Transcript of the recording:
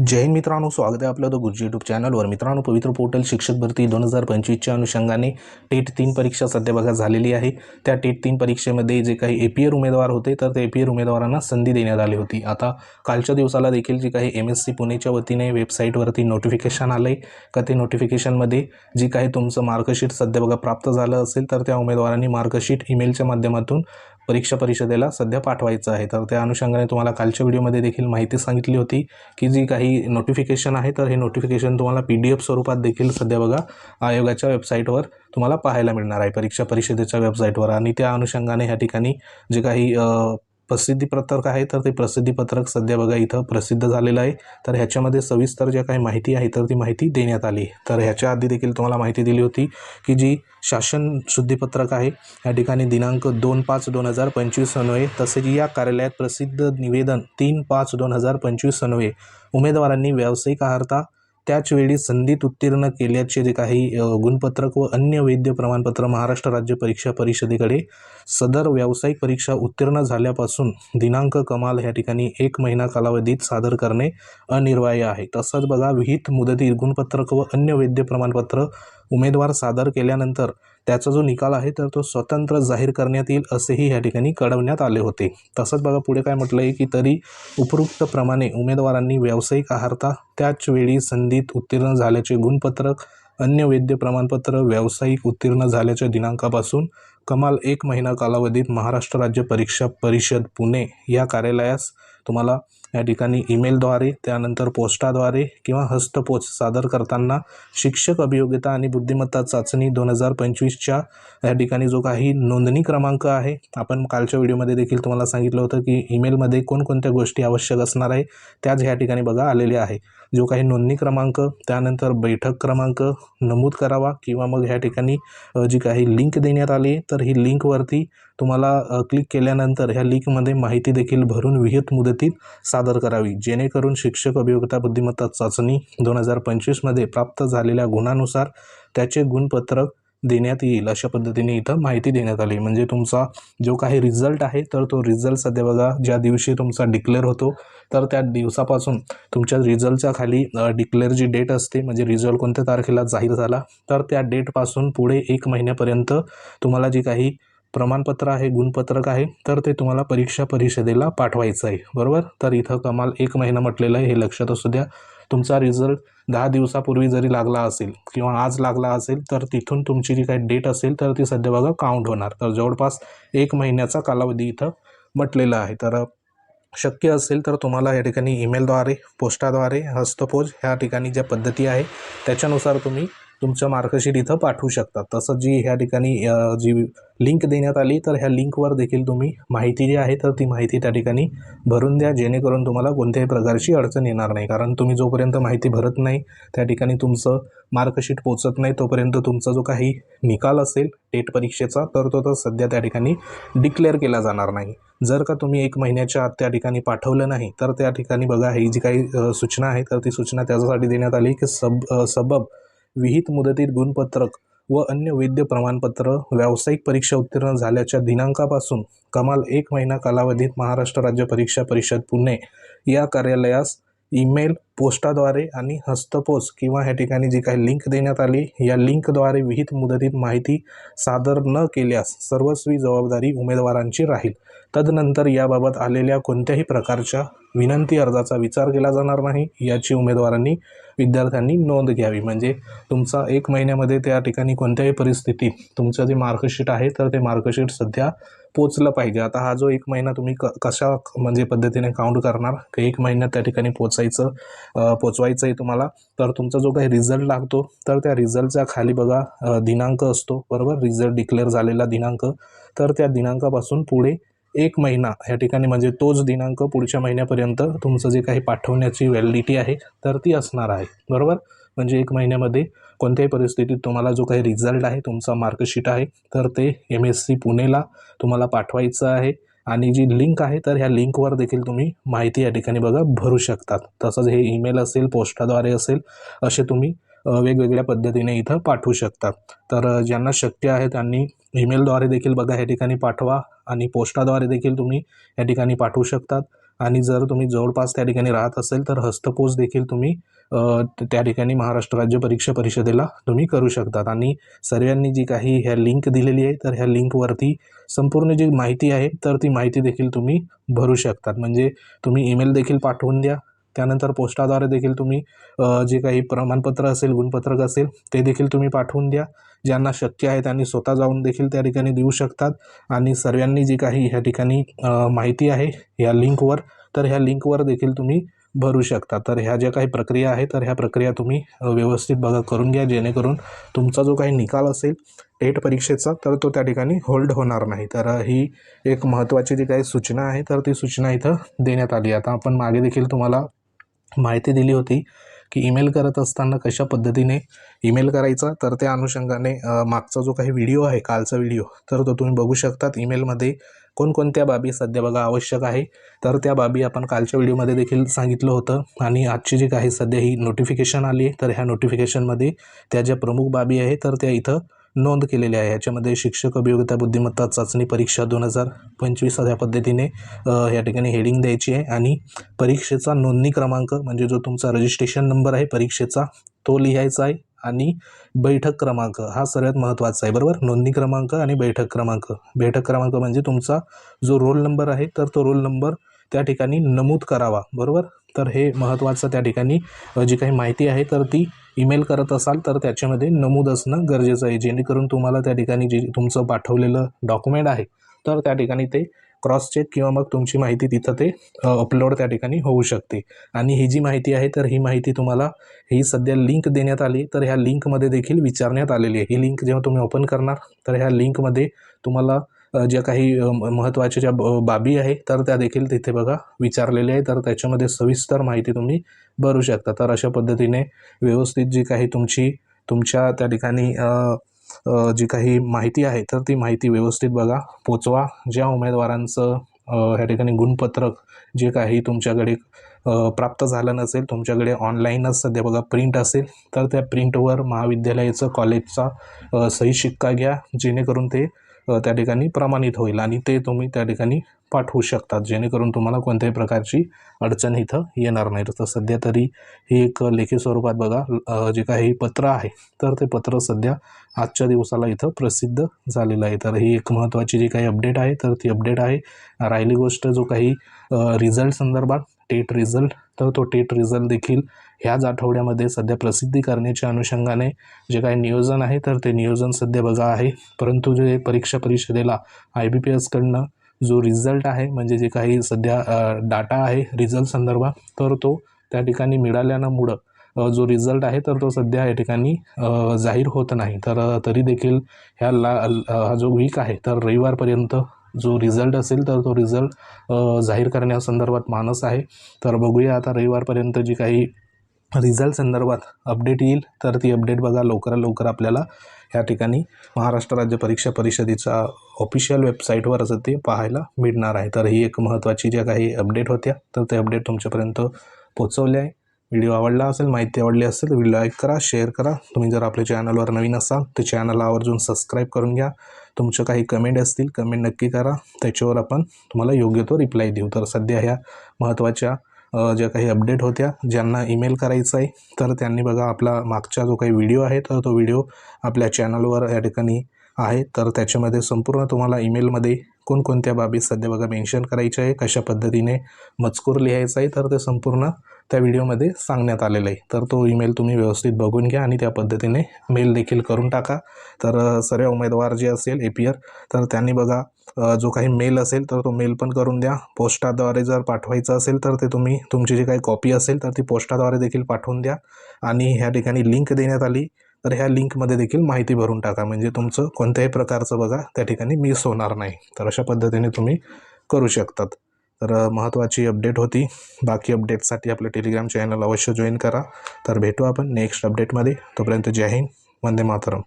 जय मित्रांनो स्वागत आहे आपलं द गुरुजी यूट्यूब चॅनलवर मित्रांनो पवित्र पोर्टल शिक्षक भरती दोन हजार पंचवीसच्या अनुषंगाने टेट तीन परीक्षा सध्या बघा झालेली आहे. त्या टेट तीन परीक्षेमध्ये जे काही ए पी एर उमेदवार होते तर ते ए पी एर उमेदवारांना संधी देण्यात आली होती. आता कालच्या दिवसाला देखील जे काही एम एस सी पुणेच्या वतीने वेबसाईटवरती नोटिफिकेशन आलं आहे का ते नोटिफिकेशनमध्ये जी काही तुमचं मार्कशीट सध्या बघा प्राप्त झालं असेल तर त्या उमेदवारांनी मार्कशीट ईमेलच्या माध्यमातून परीक्षा परिषदेला सध्या पाठवायचं आहे. तर त्या अनुषंगाने तुम्हाला कालच्या व्हिडिओमध्ये देखील माहिती सांगितली होती की जी काही नोटिफिकेशन आहे तर हे नोटिफिकेशन तुम्हाला पी डी एफ स्वरूपात देखील सध्या बघा आयोगाच्या वेबसाईटवर तुम्हाला पाहायला मिळणार आहे. परीक्षा परिषदेच्या वेबसाईटवर आणि त्या अनुषंगाने ह्या ठिकाणी जे काही प्रसिद्धीपत्रक आहे तर ते प्रसिद्धीपत्रक सध्या बघा इथं प्रसिद्ध झालेलं आहे. तर ह्याच्यामध्ये सविस्तर ज्या काही माहिती आहे तर ती माहिती देण्यात आली. तर ह्याच्या आधी देखील तुम्हाला माहिती दिली होती की जी शासन शुद्धीपत्रक आहे या ठिकाणी दिनांक दोन पाच दोन हजार पंचवीस सनवे तसेच या कार्यालयात प्रसिद्ध निवेदन तीन पाच दोन हजार पंचवीस सनवे उमेदवारांनी व्यावसायिक आहारता त्याचवेळी संधीत उत्तीर्ण केल्याचे जे काही गुणपत्रक व अन्य वैद्य प्रमाणपत्र महाराष्ट्र राज्य परीक्षा परिषदेकडे सदर व्यावसायिक परीक्षा उत्तीर्ण झाल्यापासून दिनांक कमाल ह्या ठिकाणी एक महिना कालावधीत सादर करणे अनिर्वाय आहे. तसंच बघा विहित मुदतीत गुणपत्रक व अन्य वैद्य प्रमाणपत्र उमेदवार सादर केल्यानंतर त्याचा जो निकाल आहे तर तो स्वतंत्र जाहीर करण्यात येईल असेही या ठिकाणी कळवण्यात आले होते. तसंच बघा पुढे काय म्हटलं आहे की तरी उपरोक्तप्रमाणे उमेदवारांनी व्यावसायिक आहारता त्याच वेळी संधीत उत्तीर्ण झाल्याचे गुणपत्रक अन्य वैद्य प्रमाणपत्र व्यावसायिक उत्तीर्ण झाल्याच्या दिनांकापासून कमाल एक महिना कालावधीत महाराष्ट्र राज्य परीक्षा परिषद पुणे या कार्यालयास तुम्हाला या ठिकाणी ईमेलद्वारे त्यानंतर पोस्टाद्वारे किंवा हस्तपोच सादर करताना शिक्षक अभियोग्यता आणि बुद्धिमत्ता चाचणी दोन हजार पंचवीसच्या या ठिकाणी जो काही नोंदणी क्रमांक आहे आपण कालच्या व्हिडिओमध्ये देखील तुम्हाला सांगितलं होतं की ईमेलमध्ये कोणकोणत्या गोष्टी आवश्यक असणार आहे त्याच ह्या ठिकाणी बघा आलेल्या आहे. जो काही नोंदणी क्रमांक त्यानंतर बैठक क्रमांक नमूद करावा किंवा मग ह्या ठिकाणी जी काही लिंक देण्यात आली तर ही लिंकवरती तुम्हाला क्लिक केल्यानंतर ह्या लिंकमध्ये माहिती देखील भरून विहित मुदतीत सादर करावी. जेणेकरून शिक्षक अभियोगता बुद्धिमत्ता चाचणी दोन हजार पंचवीसमध्ये प्राप्त झालेल्या गुणानुसार त्याचे गुणपत्रक देण्यात येईल अशा पद्धतीने इथं माहिती देण्यात आली. म्हणजे तुमचा जो काही रिझल्ट आहे तर तो रिझल्ट सध्या बघा ज्या दिवशी तुमचा डिक्लेअर होतो तर त्या दिवसापासून तुमच्या रिझल्टच्या खाली डिक्लेअर जी डेट असते म्हणजे रिझल्ट कोणत्या तारखेला जाहीर झाला तर त्या डेटपासून पुढे एक महिन्यापर्यंत तुम्हाला जी काही प्रमाणपत्र आहे गुणपत्रक आहे तर ते तुम्हाला परीक्षा परिषदेला पाठवायचं आहे. बरोबर? तर इथं कमाल एक महिना म्हटलेलं आहे हे लक्षात असू द्या. तुमचा रिझल्ट दहा दिवसापूर्वी जरी लागला असेल किंवा आज लागला असेल तर तिथून तुमची जी काही डेट असेल तर ती सध्या बघा काउंट होणार. तर जवळपास एक महिन्याचा कालावधी इथं म्हटलेला आहे. तर शक्य असेल तर तुम्हाला या ठिकाणी ईमेलद्वारे पोस्टाद्वारे हस्तपोज ह्या ठिकाणी ज्या पद्धती आहे त्याच्यानुसार तुम्ही तुमच्या मार्कशीट इथं पाठवू शकता. तसं जी ह्या ठिकाणी जी लिंक देण्यात आली तर ह्या लिंकवर देखील तुम्ही माहिती जी आहे तर ती माहिती त्या ठिकाणी भरून द्या जेणेकरून तुम्हाला कोणत्याही प्रकारची अडचण येणार नाही. कारण तुम्ही जोपर्यंत माहिती भरत नाही त्या ठिकाणी तुमचं मार्कशीट पोचत नाही तोपर्यंत तुमचा जो काही निकाल असेल टेट परीक्षेचा तर तो तर सध्या त्या ठिकाणी डिक्लेअर केला जाणार नाही. जर का तुम्ही एक महिन्याच्या आत त्या ठिकाणी पाठवलं नाही तर त्या ठिकाणी बघा ही जी काही सूचना आहे तर ती सूचना त्याच्यासाठी देण्यात आली की सब सबब विहित मुदतीत गुणपत्रक व अन्य वैद्य प्रमाणपत्र व्यावसायिक परीक्षा उत्तीर्ण झाल्याच्या दिनांकापासून कमाल एक महिना कालावधीत महाराष्ट्र राज्य परीक्षा परिषद पुणे या कार्यालयास ईमेल पोस्टाद्वारे आणि हस्तपोच किंवा ह्या ठिकाणी जी काही लिंक देण्यात आली या लिंकद्वारे विहित मुदतीत माहिती सादर न केल्यास सर्वस्वी जबाबदारी उमेदवारांची राहील. तदनंतर याबाबत आलेल्या कोणत्याही प्रकारच्या विनंती अर्जाचा विचार केला जाणार नाही. याची उमेदवारांनी विद्यार्थ्यांनी नोंद घ्यावी. म्हणजे तुमचा एक महिन्यामध्ये त्या ठिकाणी कोणत्याही परिस्थितीत तुमचं जे मार्कशीट आहे तर ते मार्कशीट सध्या पोचलं पाहिजे. आता हा जो एक महिना तुम्ही क कशा म्हणजे पद्धतीने काउंट करणार एक महिन्यात त्या ठिकाणी पोचायचं पोचवायचं आहे तुम्हाला. तर तुमचा जो काही रिझल्ट लागतो तर त्या रिझल्टच्या खाली बघा दिनांक असतो. बरोबर? रिझल्ट डिक्लेअर झालेला दिनांक. तर त्या दिनांकापासून पुढे एक महिना या ठिकाणी म्हणजे तोच दिनांक पुढच्या महिन्यापर्यंत तुमचं जे काही पाठवण्याची व्हॅलिडिटी आहे तर ती असणार आहे. बरोबर? म्हणजे एक महिन्यामध्ये कोणत्याही परिस्थितीत तुम्हाला जो काही रिझल्ट आहे तुमचा मार्कशीट आहे तर ते एम एस सी पुणेला तुम्हाला पाठवायचं आहे. आणि जी लिंक आहे तर ह्या लिंकवर देखील तुम्ही माहिती या ठिकाणी बघा भरू शकतात. तसंच हे ईमेल असेल पोस्टाद्वारे असेल असे तुम्ही वेगवेगळ्या पद्धतीने इथं पाठवू शकतात तर ज्यांना शक्य आहे त्यांनी ईमेलद्वारे देखील बघा या ठिकाणी पाठवा आणि पोस्टाद्वारे देखील तुम्ही या ठिकाणी पाठवू शकतात. आणि जर तुम्ही जवळपास त्या ठिकाणी राहत असेल तर हस्तपोच देखील तुम्ही त्या ठिकाणी महाराष्ट्र राज्य परीक्षा परिषदेला तुम्ही करू शकतात. आणि सर्वांनी जी काही ह्या लिंक दिलेली आहे तर ह्या लिंकवरती संपूर्ण जी माहिती आहे तर ती माहिती देखील तुम्ही भरू शकतात. म्हणजे तुम्ही ईमेल देखील पाठवून द्या त्यानंतर पोस्टाद्वारे देखील तुम्ही जे काही प्रमाणपत्र असेल गुणपत्रक असेल ते देखील तुम्ही पाठवून द्या. ज्यांना शक्य आहे त्यांनी स्वतः जाऊन देखील त्या ठिकाणी देऊ शकतात. आणि सर्वांनी जी काही ह्या ठिकाणी माहिती आहे ह्या लिंकवर तर ह्या लिंकवर देखील तुम्ही भरू शकता. तर ह्या ज्या काही प्रक्रिया आहे तर ह्या प्रक्रिया तुम्ही व्यवस्थित बघा करून घ्या. जेणेकरून तुमचा जो काही निकाल असेल टेट परीक्षेचा तर तो त्या ठिकाणी होल्ड होणार नाही. तर ही एक महत्त्वाची जी काही सूचना आहे तर ती सूचना इथं देण्यात आली. आता आपण मागे देखील तुम्हाला माहिती दिली होती की ईमेल करत असताना कशा पद्धतीने ईमेल करायचा तर त्या अनुषंगाने मागचा जो काही व्हिडिओ आहे कालचा व्हिडिओ तर तो तुम्ही बघू शकतात. ईमेलमध्ये कोणकोणत्या बाबी सध्या बघा आवश्यक आहे तर त्या बाबी आपण कालच्या व्हिडिओमध्ये देखील सांगितलं होतं. आणि आजची जी काही सध्या ही नोटिफिकेशन आली आहे तर ह्या नोटिफिकेशनमध्ये त्या ज्या प्रमुख बाबी आहे तर त्या इथं नोंद केलेली आहे. याच्यामध्ये शिक्षक अभियोगिता बुद्धिमत्ता चाचणी परीक्षा दोन हजार पंचवीस ह्या पद्धतीने या ठिकाणी हेडिंग द्यायची आहे. आणि परीक्षेचा नोंदणी क्रमांक म्हणजे जो तुमचा रजिस्ट्रेशन नंबर आहे परीक्षेचा तो लिहायचा आहे. आणि बैठक क्रमांक हा सर्वात महत्त्वाचा आहे बरोबर? नोंदणी क्रमांक आणि बैठक क्रमांक. बैठक क्रमांक म्हणजे तुमचा जो रोल नंबर आहे तर तो रोल नंबर त्या ठिकाणी नमूद करावा बरोबर? तर हे महत्त्वाचं त्या ठिकाणी जी काही माहिती आहे तर ती ईमेल करत असाल तर त्याच्यामध्ये नमूद असणं गरजेचं आहे. जेणेकरून तुम्हाला त्या ठिकाणी जे तुमचं पाठवलेलं डॉक्युमेंट आहे तर त्या ठिकाणी ते क्रॉस चेक किंवा मग तुमची माहिती तिथं ते अपलोड त्या ठिकाणी होऊ शकते. आणि ही जी माहिती आहे तर ही माहिती तुम्हाला ही सध्या लिंक देण्यात आली तर ह्या लिंकमध्ये देखील विचारण्यात आलेली आहे. ही लिंक जेव्हा तुम्ही ओपन करणार तर ह्या लिंकमध्ये तुम्हाला ज्या काही म- महत्त्वाच्या ज्या ब- बाबी आहे तर त्या देखील तिथे बघा विचारलेल्या आहे तर त्याच्यामध्ये सविस्तर माहिती तुम्ही भरू शकता. तर अशा पद्धतीने व्यवस्थित जी काही तुमची तुमच्या त्या ठिकाणी जी काही माहिती आहे तर ती माहिती व्यवस्थित बघा. पोचवा. ज्या उमेदवारांचं ह्या ठिकाणी गुणपत्रक जे काही तुमच्याकडे प्राप्त झालं नसेल तुमच्याकडे ऑनलाईनच सध्या बघा प्रिंट असेल तर त्या प्रिंटवर महाविद्यालयाचं कॉलेजचा सही शिक्का घ्या. जेणेकरून ते त्या ठिकाणी प्रमाणित होईल आणि ते तुम्ही त्या ठिकाणी पाठवू शकतात. जेणेकरून तुम्हाला कोणत्याही प्रकारची अडचण इथं येणार नाही. तर सध्या तरी ही एक लेखी स्वरूपात बघा जे काही पत्र आहे तर ते पत्र सध्या आजच्या दिवसाला इथं प्रसिद्ध झालेलं आहे. तर ही एक महत्त्वाची जी काही अपडेट आहे तर ती अपडेट आहे. राहिली गोष्ट जो काही रिझल्ट संदर्भात टेट रिझल्ट तर तो टेट रिझल्ट देखील ह्याच आठवड्यामध्ये सध्या प्रसिद्धी करण्याच्या अनुषंगाने जे काही नियोजन आहे तर ते नियोजन सध्या बघा आहे. परंतु जे परीक्षा परिषदेला आय बी पी एसकडनं जो रिझल्ट आहे म्हणजे जे काही सध्या डाटा आहे रिझल्ट संदर्भात तर तो त्या ठिकाणी मिळाल्यामुळं जो रिझल्ट आहे तर तो सध्या या ठिकाणी जाहीर होत नाही. तर तरी देखील ह्या ला हा जो वीक आहे तर रविवारपर्यंत जो रिझल्ट असेल तर तो रिझल्ट जाहीर करण्यासंदर्भात मानस आहे. तर बघूया आता रविवारपर्यंत जी काही रिझल्ट संदर्भात अपडेट येईल तर ती अपडेट बघा लवकरात लवकर आपल्याला ह्या ठिकाणी महाराष्ट्र राज्य परीक्षा परिषदेचा ऑफिशियल वेबसाईटवर असं ते पाहायला मिळणार आहे. तर ही एक महत्त्वाची ज्या काही अपडेट होत्या तर ते अपडेट तुमच्यापर्यंत पोचवले आहे. व्हिडिओ आवडला असेल माहिती आवडली असेल व्हिडिओ लाईक करा शेअर करा. तुम्ही जर आपल्या चॅनलवर नवीन असाल तर चॅनलला आवर्जून सबस्क्राईब करून घ्या. तुमचं काही कमेंट असतील कमेंट नक्की करा. त्याच्यावर आपण तुम्हाला योग्य तो रिप्लाय देऊ. तर सध्या ह्या महत्त्वाच्या ज्या काही अपडेट होत्या ज्यांना ईमेल करायचा आहे तर त्यांनी बघा आपला मागचा जो काही व्हिडिओ आहे तर तो व्हिडिओ आपल्या चॅनलवर या ठिकाणी आहे. तर त्याच्यामध्ये संपूर्ण तुम्हाला ईमेलमध्ये कोणकोणत्या बाबी सध्या बघा मेन्शन करायच्या आहे कशा पद्धतीने मजकूर लिहायचा आहे तर ते संपूर्ण त्या व्हिडिओमध्ये सांगण्यात आलेलं आहे. तर तो ईमेल तुम्ही व्यवस्थित बघून घ्या आणि त्या पद्धतीने मेल देखील करून टाका. तर सर्व उमेदवार जे असेल एपीआर तर त्यांनी बघा जो काही मेल असेल तर तो मेल पण करून द्या. पोस्टाद्वारे जर पाठवायचं असेल तर ते तुम्ही तुमची जी काही कॉपी असेल तर ती पोस्टाद्वारे देखील पाठवून द्या. आणि ह्या ठिकाणी लिंक देण्यात आली तर ह्या लिंकमध्ये देखील माहिती भरून टाका. म्हणजे तुमचं कोणत्याही प्रकारचं बघा त्या ठिकाणी मिस होणार नाही. तर अशा पद्धतीने तुम्ही करू शकतात. तर महत्त्वाची अपडेट होती. बाकी अपडेटसाठी आपलं टेलिग्राम चॅनल अवश्य जॉईन करा. तर भेटू आपण नेक्स्ट अपडेटमध्ये तोपर्यंत जय हिंद. वंदे मातरम.